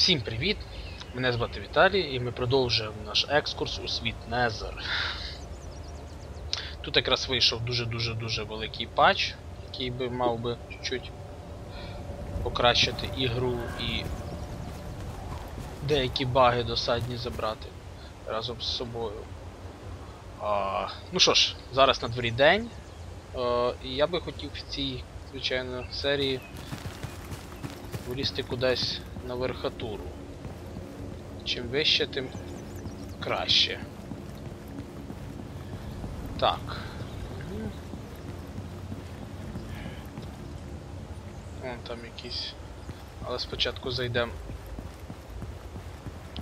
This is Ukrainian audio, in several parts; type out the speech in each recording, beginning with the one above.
Всім привіт! Мене звати Віталій і ми продовжуємо наш екскурс у світ Незер. Тут якраз вийшов дуже-дуже дуже великий патч, який би мав би чуть-чуть покращити ігру і деякі баги досадні забрати разом з собою. А, ну що ж, зараз на дворі день. Е, і я би хотів в цій, звичайно, серії вилізти кудись на верхатуру. Чим вище, тим краще. Так. Вон там якийсь. Але спочатку зайдемо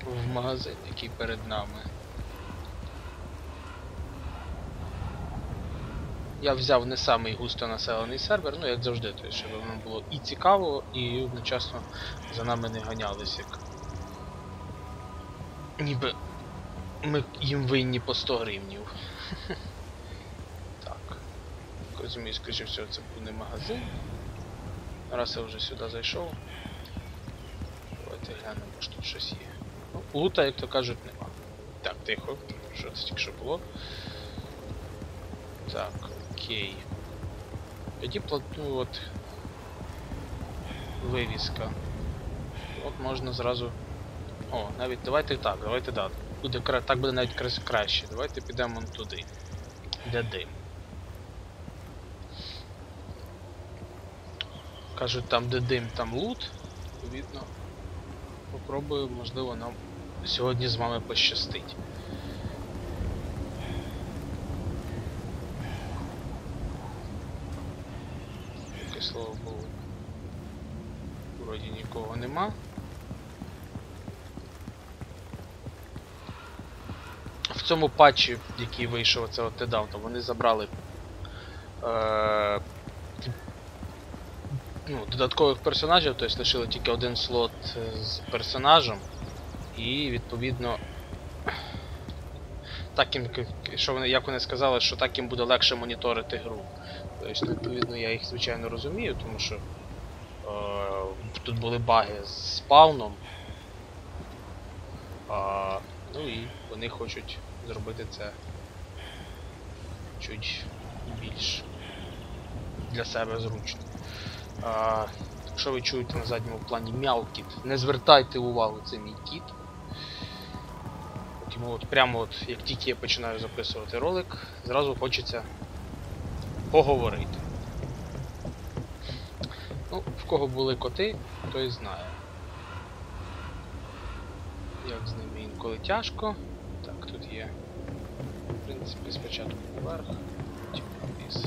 в магазин, який перед нами. Я взяв не самий густонаселений сервер, ну як завжди, тобто, щоб воно було і цікаво, і одночасно за нами не ганялись, як. Ніби ми їм винні по 100 гривнів. так. Розумію, скоріше всього, це буде магазин. Раз я вже сюди зайшов. Давайте глянемо, що тут щось є. Ну, лута, як то кажуть, нема. Так, тихо. Що це тільки що було? Так, окей. Тоді платну от вивіска. От можна зразу. О, навіть давайте так, давайте так. Буде кра... Так буде навіть краще. Давайте підемо туди. Де дим. Кажуть, там де дим, там лут. Відповідно. Попробую, можливо, нам сьогодні з вами пощастить. Нікого нема. В цьому патчі, який вийшов це от недавно, вони забрали е, ну, додаткових персонажів, тобто лишили тільки один слот е, з персонажем. І відповідно. Так їм, що вони, як вони сказали, що так їм буде легше моніторити гру. Тобто, відповідно, я їх звичайно розумію, тому що тут були баги з спавном. А, ну і вони хочуть зробити це чуть більш для себе зручно. А, якщо ви чуєте на задньому плані мяукіт, не звертайте увагу, це мій кіт. От йому от прямо от, як тільки я починаю записувати ролик, зразу хочеться поговорити. Ну, в кого були коти, той знає. Як з ними інколи тяжко. Так, тут є. В принципі, спочатку вверх, потім вниз.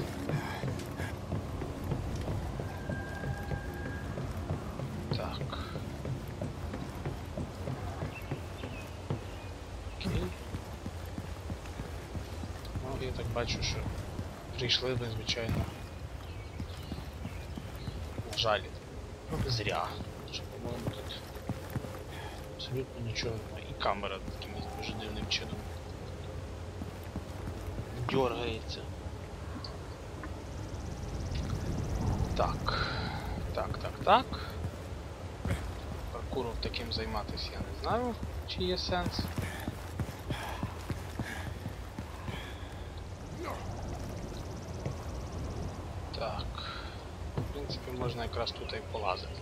Так. Окей. Ну, я так бачу, що прийшли ви, жаль. Зря. Що, по-моєму, тут абсолютно нічого немає. І камера таким дуже дивним чином дергається. Так. Так, так, так. Паркуром таким займатися я не знаю, чи є сенс. Так. В принципі, можна якраз тут і полазити.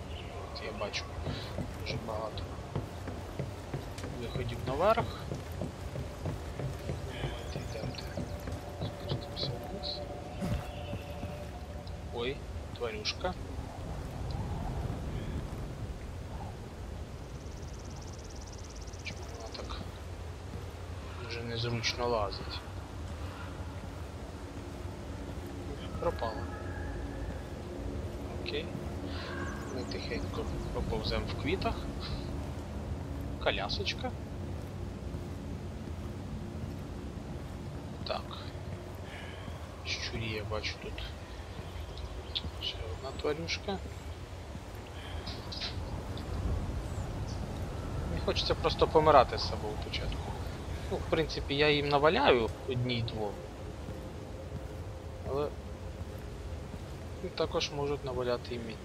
От я бачу дуже багато виходів наверх. Спустимося вниз. Ой, тварюшка. Чому вона так дуже незручно лазить? Пропала. Окей. Ми тихенько поповземо в квітах. Колясочка. Так. Щурі я бачу тут. Ще одна тварюшка. Не хочеться просто помирати з самого початку. Ну, в принципі, я їм наваляю одній-двом. Але також можуть наваляти і мені.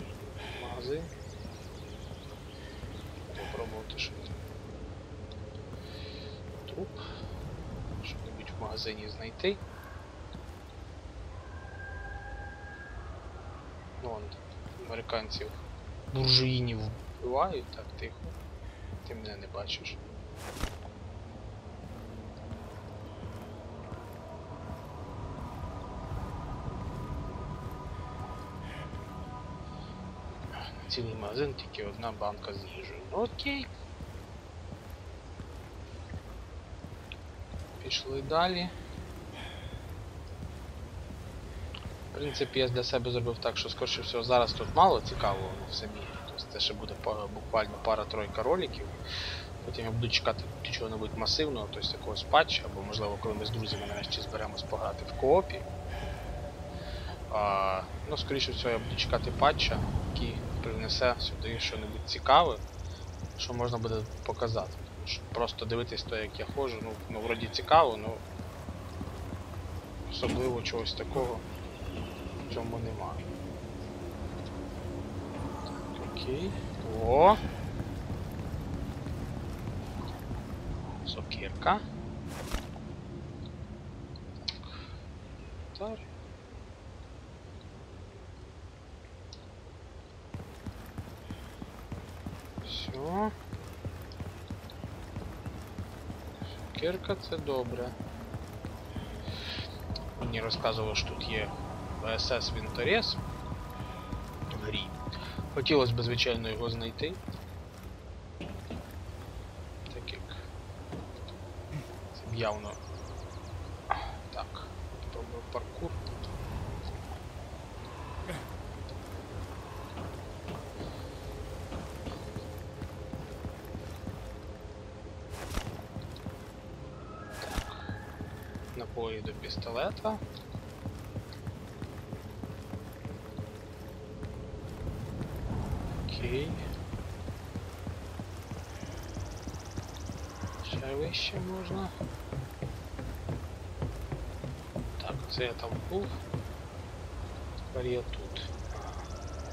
Магазин. Спробувати щось. Труп. Що-небудь в магазині знайти. Вон, американців буржуїнів вбивають, так тихо. Ти мене не бачиш. Цілий магазин, тільки одна банка з їжею. Ну, Окей. Пішли далі. В принципі, я для себе зробив так, що скоріше всього зараз тут мало цікавого в самій. Тобто це ще буде пара- буквально пара-тройка роликів. Потім я буду чекати чого-небудь масивного, тобто якогось патча, або можливо, коли ми з друзями нарешті зберемось пограти в коопі. А, ну, скоріше всього, я буду чекати патча, який принесе сюди щось цікаве, що можна буде показати. Тому що просто дивитись то, як я ходжу, ну, ну вроді цікаво, ну особливо чогось такого в цьому немає. Окей. О! Сокирка. Так. Сокирка це добре. Мені розказували, що тут є ВСС Вінторез в грі. Хотілося б, звичайно, його знайти. Так як це б явно. Так, попробую паркур. До пістолета. Окей. Ще вище можна. Так, це я там був. Тепер я тут.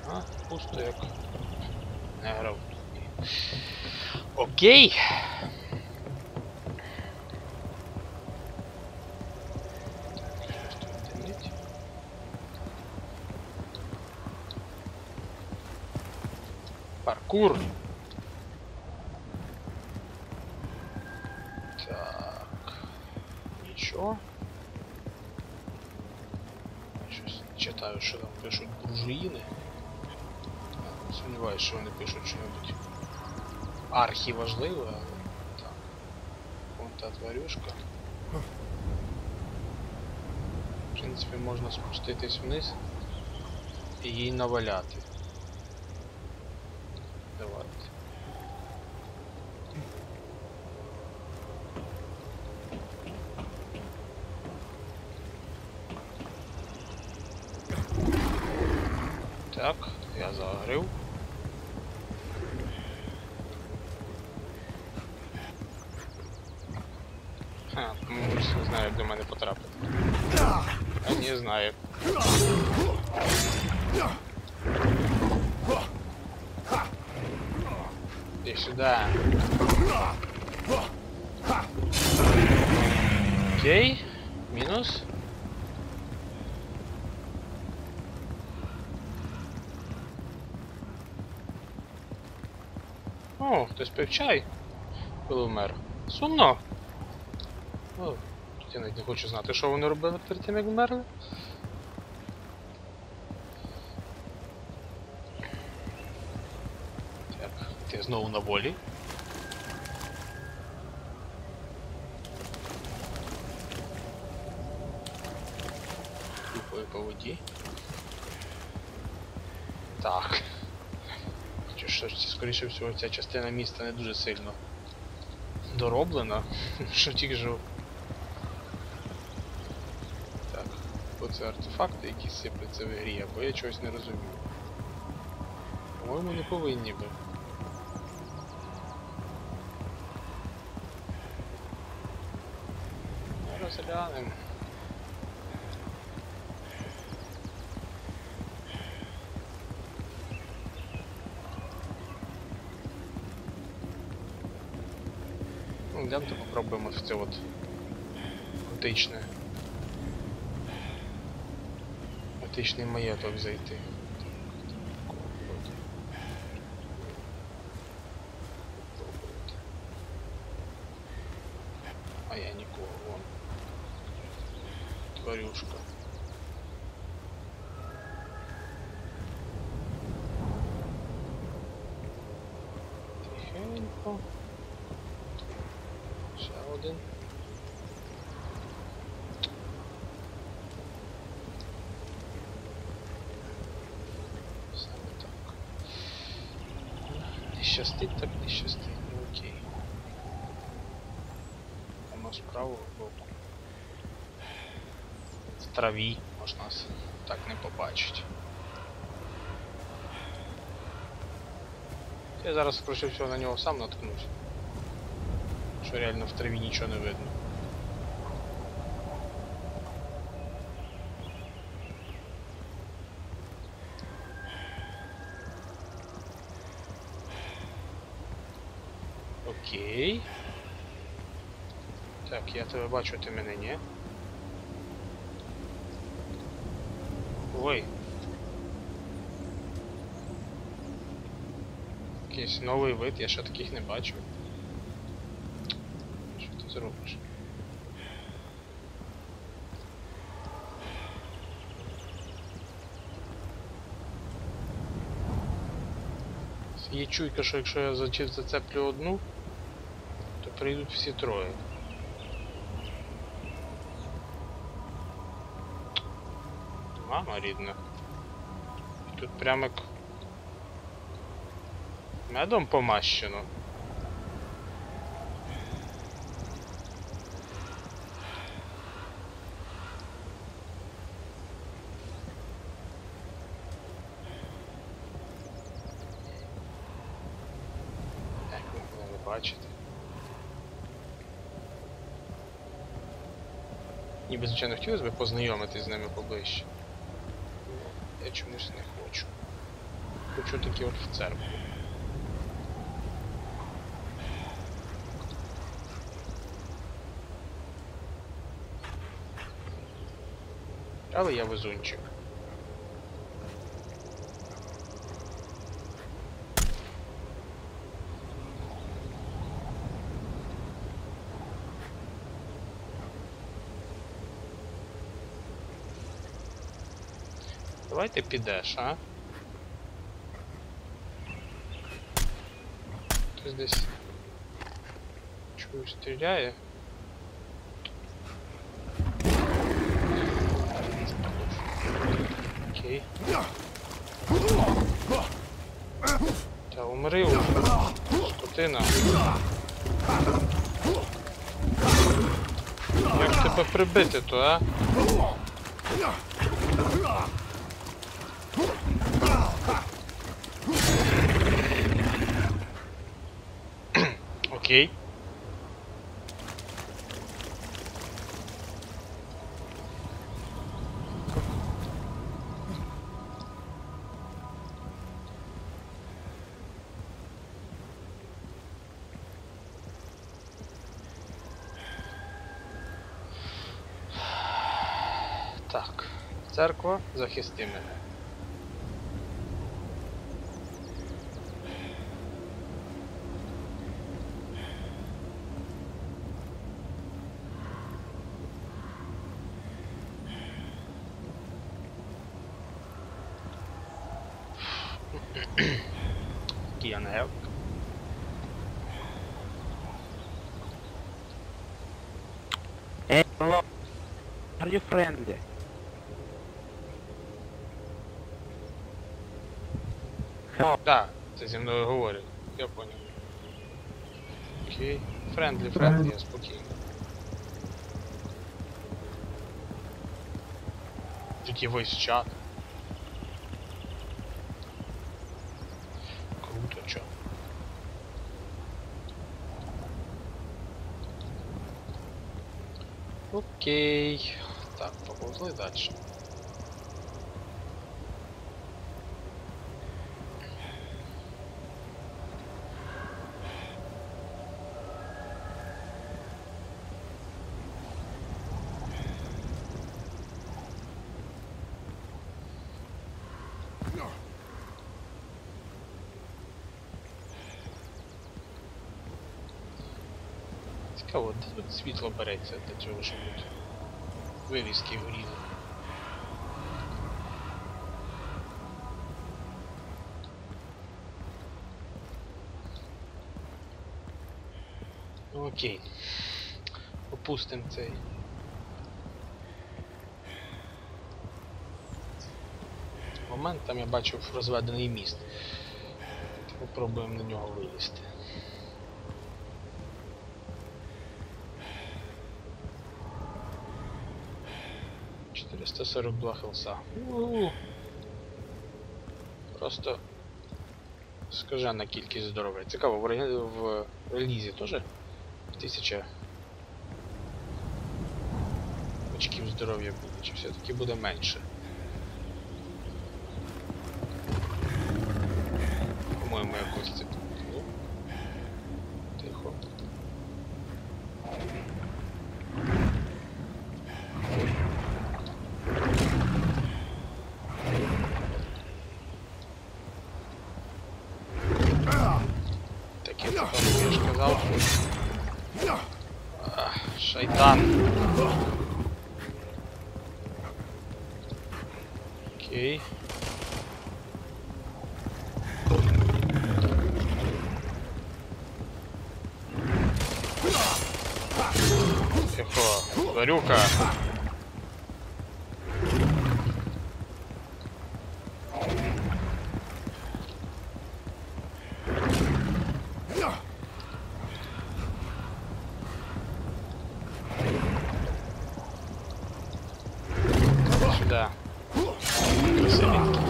А, пусто як не грав тут. Окей. Паркур. Так. Нічого. Щось читаю, що там пишуть буржуїни. Сумніваюся, що вони пишуть що-небудь архіважливе, але так. Вон та тварюшка. В принципі, можна спуститись вниз і їй наваляти. Давайте. Так, я загрив. Ха, ну, не знаю, як до мене потрапити. А не знаю. Иди сюда. Окей, минус. О, хтось пив чай, коли вмер. Сумно. О, я навіть не хочу знати, що вони робили перед тим, як вмерли. Так, ти знову на волі. Рукою по воді. Так. Що ж, скоріше всього, ця частина міста не дуже сильно дороблена. Що тільки ж. Так, оце артефакти, які сипляться в грі, або я чогось не розумію. По-моєму, не повинні би. Ну, Розглянемо. зайдемо, то попробуємо в це от готичне. Готичний маєток зайти. Тварюшка. Тихенько. Ще один. Саме так. Не щастить, так не щастить. Ну окей. Там з правого боку. Траві можна нас так не побачити. Я зараз скоріше всього на нього сам наткнусь. Що реально в траві нічого не видно. Окей. Так, я тебе бачу, ти мене ні. Ой. Якийсь новий вид, я ще таких не бачив. Що ти зробиш? Є чуйка, що якщо я зачіп зацеплю одну, то прийдуть всі троє. Мама рідна. Тут прямо як медом помащено. Як ви мене не бачите? Ніби, звичайно, хотілося б познайомитись з ними поближче. Я чомусь не хочу. Хочу таки от в церкву. Але я везунчик. Давай ти підеш, а? Хтось десь чую стріляє. Окей. Та умри уже. Скотина. Як тебе прибити то, а? Окей. Так, церква, захисти мене. Can I help? Hey, hello. Are you friendly? Hello. Да, це зі мною говорять. Я понял. Окей. Френдлі, френдлі, я спокійно. Такий весь Окей. Так, поповзли далі. Цікаво, де тут світло береться для цього, щоб вивіски горіли. Ну окей. Опустимо цей. Момент там я бачив розведений міст. Попробуємо на нього вилізти. Два хелса. У-у-у. Просто скажена кількість здоров'я. Цікаво, в, ре- в релізі теж тисяча очків здоров'я буде, чи все-таки буде менше? По-моєму, якось це було. Тихо. Так я тепер я ж казав. Ах, Шайтан. Окей. Тихо, Варюка. Сюда. Красивенький.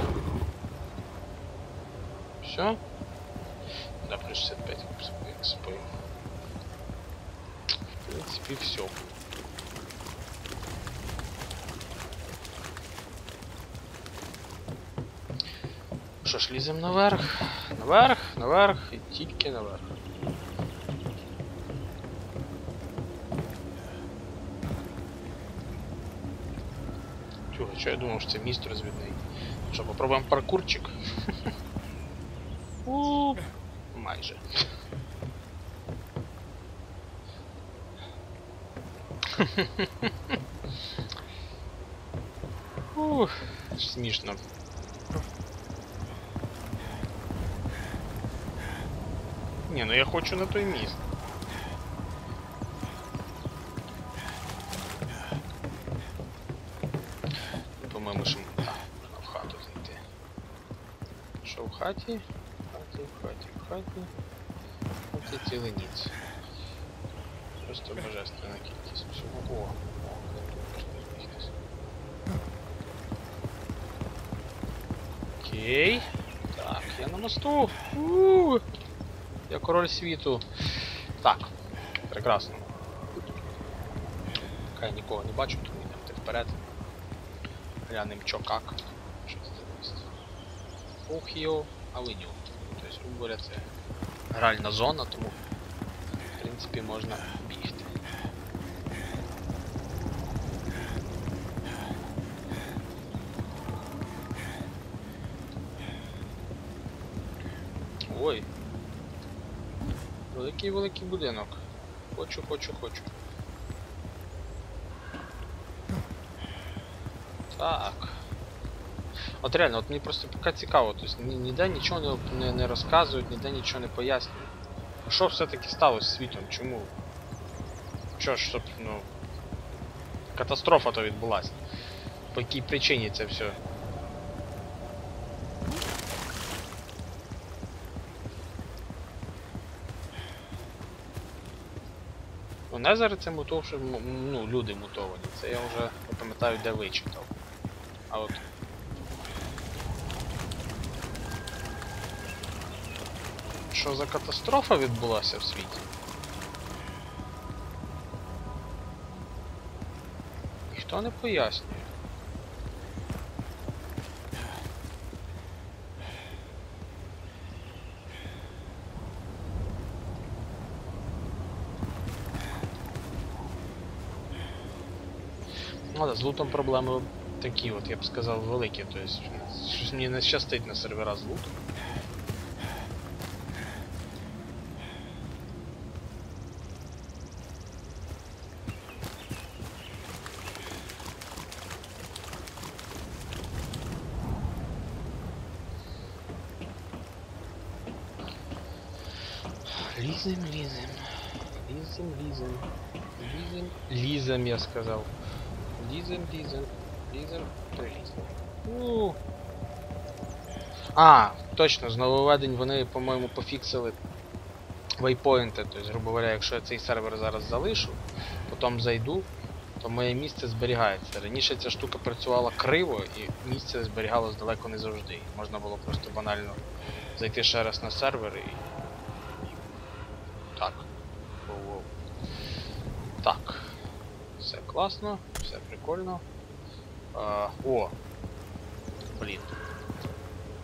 Все? Да, плюс 65 экспы. В принципе, все. Що ж, ліземо наверх, наверх, наверх і тільки наверх. Чого, що я думав, що це міст розвідний. Що, попробуємо паркурчик? У, майже. Ух, смішно. Ні, ну я хочу на той міст. По-моєму, що а, можна в хату зайти. Що в хаті? В хаті, в хаті, в хаті. В хаті цілий ніц. Просто божественна кількість всього. О, о, можна збігтись. Окей. Так, я на мосту. у Я король світу. Так, прекрасно. Хай нікого не бачу, тому йдемте вперед. Глянемо чо как. Що це за місце? Охіо Авеню. Тобто, грубо це гральна зона, тому в принципі можна бігти. Ой. Великий великий будинок. Хочу, хочу, хочу. Так. От реально, от мені просто поки цікаво, тобто ні- ніде нічого не, не, не розказують, ніде нічого не пояснюють. А Що все-таки сталося з світом? Чому? Що ж, ну. Катастрофа то відбулася. По якій причині це все? Ну, Незер це мутовши, ну, люди мутовані. Це я вже пам'ятаю, де вичитав. А от. Що за катастрофа відбулася в світі? Ніхто не пояснює. з лутом проблеми такі, от я бы сказал, великие. То есть мне не щастить на сервера з лутом. Лізем, лізем, лізем, лізем, лізем, лізем, я сказал. Лізем, лізем. Лізем, прилізем. У. А, точно, з нововведень вони, по-моєму, пофіксили вейпоінти. Тобто, грубо говоря, якщо я цей сервер зараз залишу, потім зайду, то моє місце зберігається. Раніше ця штука працювала криво і місце зберігалось далеко не завжди. Можна було просто банально зайти ще раз на сервер і. Так. Так. Все класно, все прикольно. А, о! Блін.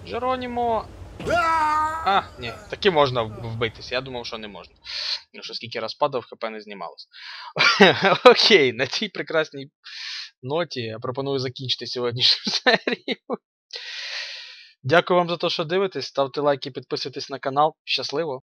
Джеронімо! А, ні, таки можна вбитися. Я думав, що не можна. Ну що скільки раз падав, хп не знімалось. Окей, на цій прекрасній ноті я пропоную закінчити сьогоднішню серію. Дякую вам за те, що дивитесь. Ставте лайки, підписуйтесь на канал. Щасливо!